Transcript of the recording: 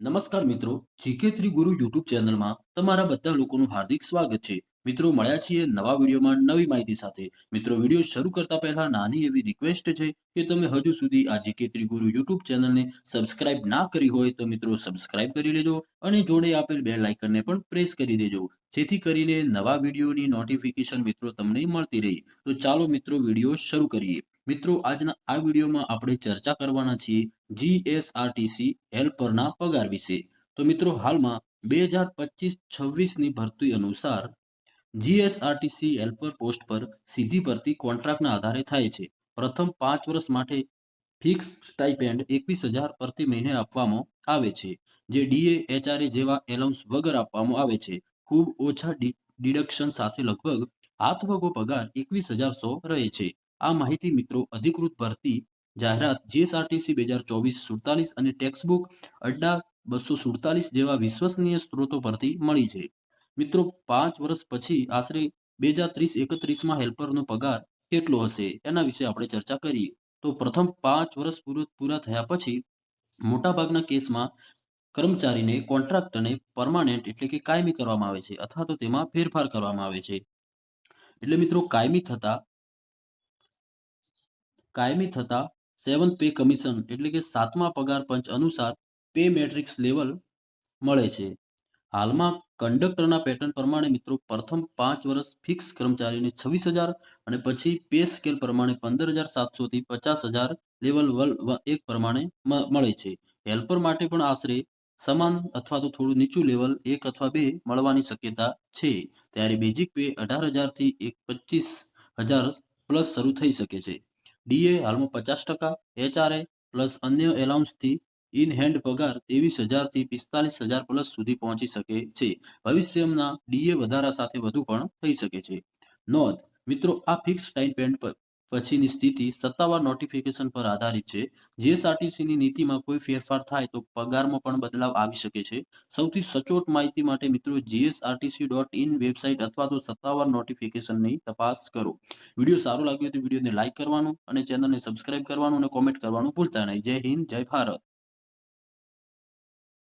નમસ્કાર મિત્રો, GK three Guru YouTube ચેનલમાં તમારા બધા લોકોનું હાર્દિક સ્વાગત છે. મિત્રો, મળ્યા છીએ નવા વિડીયોમાં નવી માહિતી સાથે. મિત્રો, વીડિયો શરૂ કરતા પહેલા નાની એવી રિક્વેસ્ટ છે કે તમે હજુ સુધી આ જીકે થ્રી ગુરુ યુટ્યુબ ચેનલને સબસ્ક્રાઇબ ના કરી હોય તો મિત્રો સબસ્ક્રાઇબ કરી લેજો અને જોડે આપેલ બે લાઇકનને પણ પ્રેસ કરી દેજો. જેથી કરીને નવા વિડીયોની નોટિફિકેશન મિત્રો તમને મળતી રહે. તો ચાલો મિત્રો વીડિયો શરૂ કરીએ. મિત્રો, આજના આ વિડીયોમાં આપણે ચર્ચા કરવાના છીએ જીએસઆરટીસી હેલ્પરના પગાર વિશે. તો મિત્રો, હાલમાં બે હજાર પચીસ છવ્વીસની ભરતી અનુસાર જીએસઆરટીસી હેલ્પર પોસ્ટ પર સીધી ભરતી કોન્ટ્રાક્ટના આધારે થાય છે. પ્રથમ પાંચ વર્ષ માટે ફિક્સ સ્ટાઇપેન્ડ એકવીસ હજાર પ્રતિ મહિને આપવામાં આવે છે, જે ડીએ એચઆરએ જેવા એલાઉન્સ વગર આપવામાં આવે છે. ખૂબ ઓછા ડિડક્શન સાથે લગભગ હાથવગો પગાર એકવીસ હજાર સો રહે છે. આ માહિતી મિત્રો, અધિકૃત ભરતી જાહેરાત જીએસઆરટીસી બે હજાર ચોવીસ સુડતાલીસ અને ટેક્સબુક અડ્ડા બસો સુડતાલીસ જેવા વિશ્વસનીય સ્ત્રોતો પરથી મળી છે. મિત્રો, પાંચ વર્ષ પછી આશરે બે હજાર ત્રીસ એકત્રીસમાં હેલ્પરનો પગાર કેટલો હશે? એના વિશે આપણે ચર્ચા કરીએ. તો પ્રથમ પાંચ વર્ષ પૂરું થયા પછી મોટાભાગના કેસમાં કર્મચારીને કોન્ટ્રાક્ટ અને પરમાનન્ટ એટલે કે કાયમી કરવામાં આવે છે અથવા તો તેમાં ફેરફાર કરવામાં આવે છે. એટલે મિત્રો, કાયમી થતા કાયમી થતા સેવન્થ પે કમિશન એટલે કે સાતમા પગાર પંચ અનુસાર પે મેટ્રિક્સ લેવલ મળે છે. હાલમાં કંડક્ટરના પેટર્ન પ્રમાણે મિત્રો પ્રથમ પાંચ વર્ષ ફિક્સ કર્મચારીને છવ્વીસ હજાર અને પછી પે સ્કેલ પ્રમાણે પંદર હજાર સાતસોથી પચાસ હજાર લેવલ વલ એક પ્રમાણે મળે છે. હેલ્પર માટે પણ આશરે સમાન અથવા તો થોડું નીચું લેવલ એક અથવા બે મળવાની શક્યતા છે. ત્યારે બેઝિક પે અઢાર હજારથી એક પચીસ હજાર પ્લસ શરૂ થઈ શકે છે. ડીએ હાલમાં પચાસ ટકા, એચઆરએ પ્લસ અન્ય એલાઉન્સથી ઇન હેન્ડ પગાર ત્રેવીસ હજારથી પિસ્તાલીસ હજાર પ્લસ સુધી પહોંચી શકે છે. ભવિષ્યના ડીએ વધારા સાથે વધુ પણ થઈ શકે છે. નોંધ, મિત્રો, આ ફિક્સ સ્ટાઇપેન્ડ પછીની સ્થિતિ સત્તાવાર નોટિફિકેશન પર આધારિત છે. જીએસઆરટીસીની નીતિમાં કોઈ ફેરફાર થાય તો પગારમાં પણ બદલાવ આવી શકે છે. સૌથી સચોટ માહિતી માટે મિત્રો જીએસઆરટીસી ડોટ ઇન વેબસાઇટ અથવા તો સત્તાવાર નોટિફિકેશનની તપાસ કરો. વીડિયો સારો લાગ્યો તો વિડીયોને લાઇક કરવાનું અને ચેનલને સબસ્ક્રાઇબ કરવાનું અને કોમેન્ટ કરવાનું ભૂલતા નહીં. જય હિન્દ, જય ભારત.